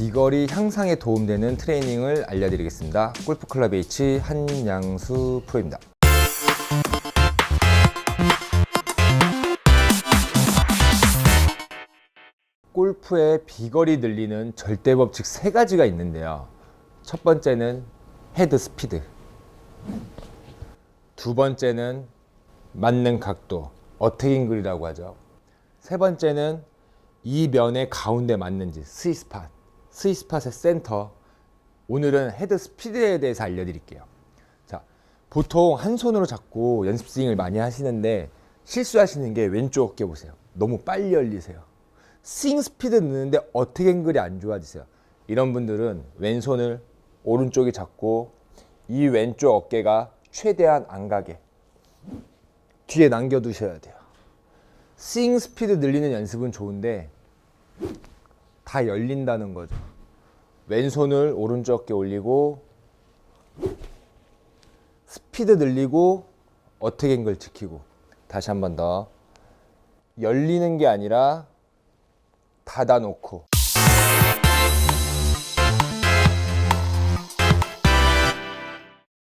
비거리 향상에 도움되는 트레이닝을 알려드리겠습니다. 골프클럽 H 한양수 프로입니다. 골프의 비거리 늘리는 절대 법칙 세 가지가 있는데요. 첫 번째는 헤드 스피드. 두 번째는 맞는 각도, 어택잉글이라고 하죠. 세 번째는 이 면의 가운데 맞는지, 스위스팟, 스위스팟의 센터. 오늘은 헤드 스피드에 대해서 알려드릴게요. 자, 보통 한 손으로 잡고 연습 스윙을 많이 하시는데 실수하시는 게 왼쪽 어깨 보세요. 너무 빨리 열리세요. 스윙 스피드 느는데 어택잉글이 안 좋아지세요. 이런 분들은 왼손을 오른쪽에 잡고 이 왼쪽 어깨가 최대한 안 가게 뒤에 남겨두셔야 돼요. 스윙 스피드 늘리는 연습은 좋은데 다 열린다는 거죠. 왼손을 오른쪽 어깨 올리고 스피드 늘리고 어택 앵글 지키고. 다시 한 번 더. 열리는 게 아니라 닫아놓고